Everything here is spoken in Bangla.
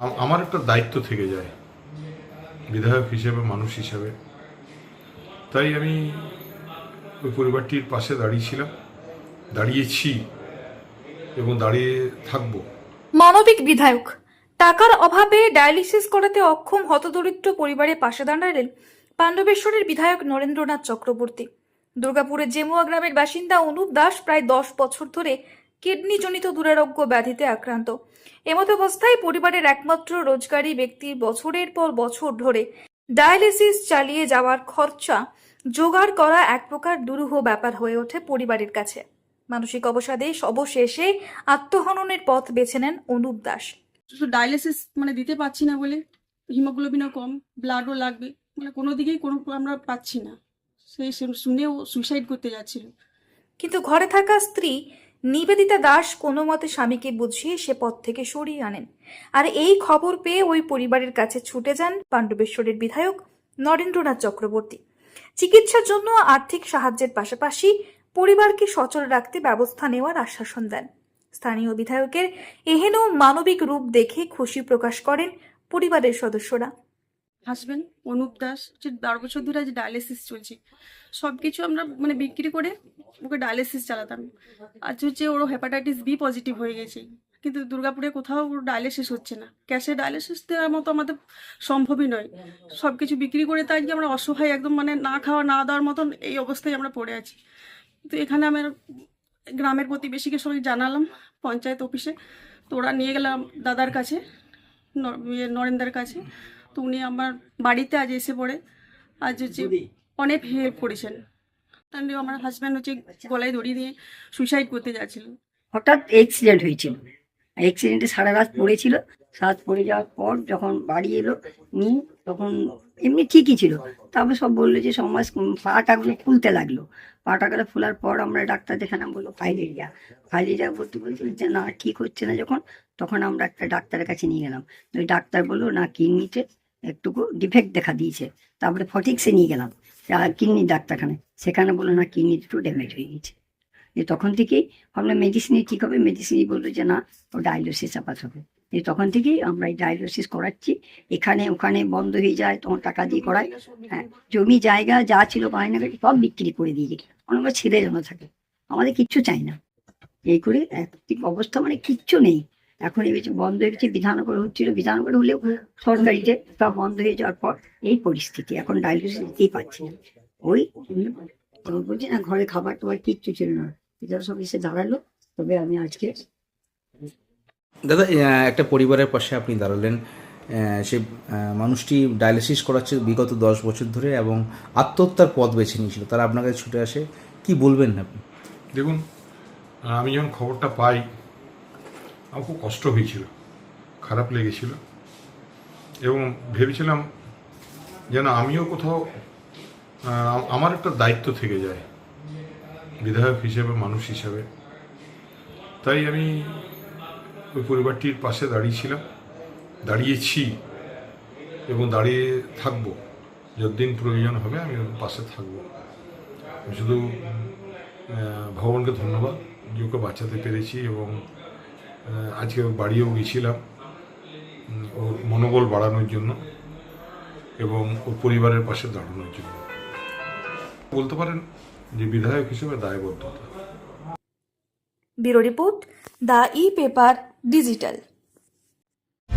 আমার একটা দায়িত্ব থেকে যায়, বিধায়ক হিসেবে, মানুষ হিসেবে। তাই আমি ওই পরিবারটির পাশে দাঁড়িয়েছিলাম, দাঁড়িয়েছি এবং দাঁড়িয়ে থাকব। মানবিক বিধায়ক, টাকার অভাবে ডায়ালিসিস করাতে অক্ষম হতদরিদ্র পরিবারের পাশে দাঁড়ালেন পাণ্ডবেশ্বরের বিধায়ক নরেন্দ্রনাথ চক্রবর্তী। দুর্গাপুরের জেমুয়া গ্রামের বাসিন্দা অনুপ দাস প্রায় দশ বছর ধরে কিডনিজনিত দুরারোগ্য ব্যাধিতে আক্রান্ত। এমত অবস্থায় পরিবারের একমাত্র রোজগারি ব্যক্তির বছরের পর বছর ধরে ডায়ালিসিস চালিয়ে যাওয়ার খরচা জোগাড় করা এক প্রকার দুরূহ ব্যাপার হয়ে ওঠে পরিবারের কাছে। মানসিক অবসাদে অবশেষে আত্মহননের পথ বেছে নেন অনুপ দাস। শুধু ডায়ালিসিস মানে দিতে পারছি না বলে হিমোগ্লোবিনও কম ব্লাডও লাগবে মানে কোনো দিকেই কোনো আমরা পাচ্ছি না। সেই শুনে- শুনেও সুইসাইড করতে যাচ্ছিল। কিন্তু ঘরে থাকা স্ত্রী নিবেদিতা দাস কোনো মতে স্বামীকে বুঝিয়ে সে পথ থেকে সরিয়ে আনেন। আর এই খবর পেয়ে ওই পরিবারের কাছে ছুটে যান পাণ্ডবেশ্বরের বিধায়ক নরেন্দ্রনাথ চক্রবর্তী। চিকিৎসার জন্য আর্থিক সাহায্যের পাশাপাশি পরিবারকে সচল রাখতে ব্যবস্থা নেওয়ার আশ্বাসন দেন। স্থানীয় বিধায়কের এহেন মানবিক রূপ দেখে খুশি প্রকাশ করেন পরিবারের সদস্যরা। হাজবেন্ড অনুপ দাস যে বারো বছর ধরে আজ ডায়ালিসিস চলছে সব কিছু আমরা মানে বিক্রি করে ওকে ডায়ালিসিস চালাতাম। আজ হচ্ছে ওর হেপাটাইটিস বি পজিটিভ হয়ে গেছে, কিন্তু দুর্গাপুরে কোথাও ওর ডায়ালিসিস হচ্ছে না। ক্যাশে ডায়ালিসিস দেওয়ার মতো আমাদের সম্ভবই নয়। সব কিছু বিক্রি করে তাই আমরা অসহায় একদম মানে না খাওয়া, না দেওয়ার মতন এই অবস্থায় আমরা পড়ে আছি। তো এখানে আমার গ্রামের প্রতিবেশীকে সবাই জানালাম, পঞ্চায়েত অফিসে। তো ওরা নিয়ে গেলাম দাদার কাছে ইয়ে নরেন্দার কাছে। তো উনি আমার বাড়িতে আজ এসে পড়ে। আজ হচ্ছে অনেক হেল্প করেছেন। তাহলে আমার হাজব্যান্ড হচ্ছে গলায় দড়ি দিয়ে সুইসাইড করতে যাচ্ছিল। হঠাৎ অ্যাক্সিডেন্ট হয়েছিল। অ্যাক্সিডেন্টে সারা রাত পড়েছিল। রাত পড়ে যাওয়ার পর যখন বাড়ি এলো নিয়ে তখন এমনি ঠিকই ছিল। তারপর সব বলল যে সমাজ পাটাগুলো ফুলতে লাগল। পাটাগুলো ফোলার পর আমরা ডাক্তার দেখালাম বলল ফাইলেরিয়া ফাইলেরিয়া বলতে বলতে যে না ঠিক হচ্ছে না। যখন তখন আমরা একটা ডাক্তারের কাছে নিয়ে গেলাম। ওই ডাক্তার বলল না কিডনিতে একটুকু ডিফেক্ট দেখা দিয়েছে। তারপরে ফটিক্সে নিয়ে গেলাম। কিডনি ডাক্তারখানায় সেখানে বলল, না, কিডনি দুটো ড্যামেজ হয়ে গেছে। যে, তখন থেকেই ভাবলাম মেডিসিনই ঠিক হবে? মেডিসিনই বলল যে, না, ও ডায়ালিসিস আপাত হবে। যে, তখন থেকেই আমরা এই ডায়ালিসিস করাচ্ছি। এখানে, ওখানে বন্ধ হয়ে যায়, তখন টাকা দিয়ে করাই হ্যাঁ জমি জায়গা যা ছিল গয়নাগাটি সব বিক্রি করে দিয়ে গেছি অনেক ছেলে যেন থাকে আমাদের কিচ্ছু চাই না। এই করে অবস্থা মানে কিচ্ছু নেই। এখন এই যে বন্ধ হয়ে গেছে বিধাননগর হচ্ছিল বিধাননগর হলেও সরকারিতে সব বন্ধ হয়ে যাওয়ার পর এই পরিস্থিতি এখন ডায়ালিসিস দিতেই পারছি না। ওই তখন বলছি না ঘরে খাবার টাবার কিচ্ছু ছিল না। এদের সব এসে দাঁড়াল তবে আমি আজকে দাদা একটা পরিবারের পাশে আপনি দাঁড়ালেন। সে মানুষটি ডায়ালিসিস করাচ্ছে বিগত দশ বছর ধরে এবং আত্মহত্যার পথ বেছে নিয়েছিল। তারা আপনার কাছে ছুটে আসে কি বলবেন আপনি? দেখুন আমি যখন খবরটা পাই আমার খুব কষ্ট হয়েছিল, খারাপ লেগেছিল। এবং ভেবেছিলাম যেন আমিও কোথাও আমার একটা দায়িত্ব থেকে যায়, বিধায়ক হিসেবে, মানুষ হিসেবে। তাই আমি ওই পরিবারটির পাশে দাঁড়িয়েছিলাম, দাঁড়িয়েছি এবং দাঁড়িয়ে থাকব। যতদিন প্রয়োজন হবে আমি ওর পাশে থাকব। শুধু ভগবানকে ধন্যবাদ, যে ওকে বাঁচাতে পেরেছি এবং আজকে বাড়িও গেছিলাম ওর মনোবল বাড়ানোর জন্য এবং ওর পরিবারের পাশে দাঁড়ানোর জন্য। বলতে পারেন যে বিধায়ক হিসেবে দায়বদ্ধতা। Bureau report, the E paper digital.